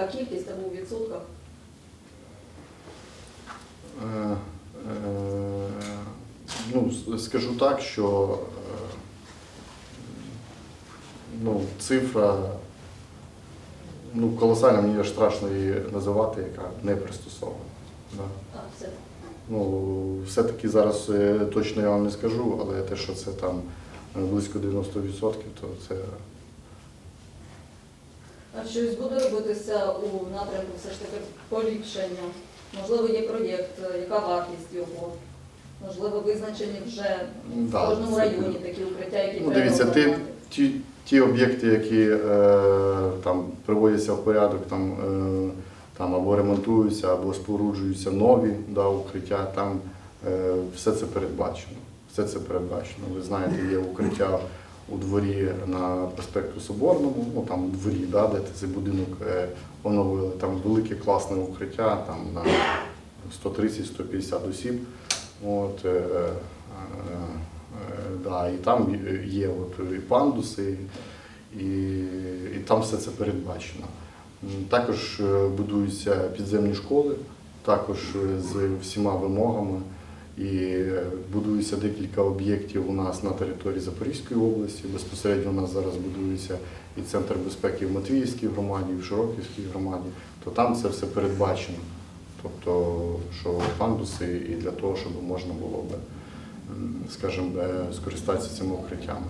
яка кількість або у відсотках? Е, е, Ну, скажу так, що е, ну, цифра ну, колосальна, мені аж страшно її називати, яка не пристосована. Да. А, все. Ну, все-таки зараз точно я вам не скажу, але те, що це там близько 90%, то це А щось буде робитися у напрямку все ж таки поліпшення? Можливо, є проєкт, е, яка вартість його? Можливо, визначені вже в Да, кожному це- районі такі укриття, які Ну, дивіться, обладнати? ті, ті об'єкти, які е, там приводяться в порядок, там, е, там або ремонтуються, або споруджуються нові да, укриття, там е, все це передбачено. Все це передбачено. Ви знаєте, є укриття у дворі на проспекту Соборному, ну там у дворі, да, де цей будинок е, оновили. Там велике класне укриття там, на 130-150 осіб. От, е, е, Е, Да, і там є от і пандуси, і, і там все це передбачено. Також е, будуються підземні школи, також з всіма вимогами. І будується декілька об'єктів у нас на території Запорізької області. Безпосередньо у нас зараз будується і центр безпеки в Матвіївській громаді, і в Широківській громаді, то там це все передбачено. Тобто, що пандуси і для того, щоб можна було би скажімо, е, скористатися цими укриттями.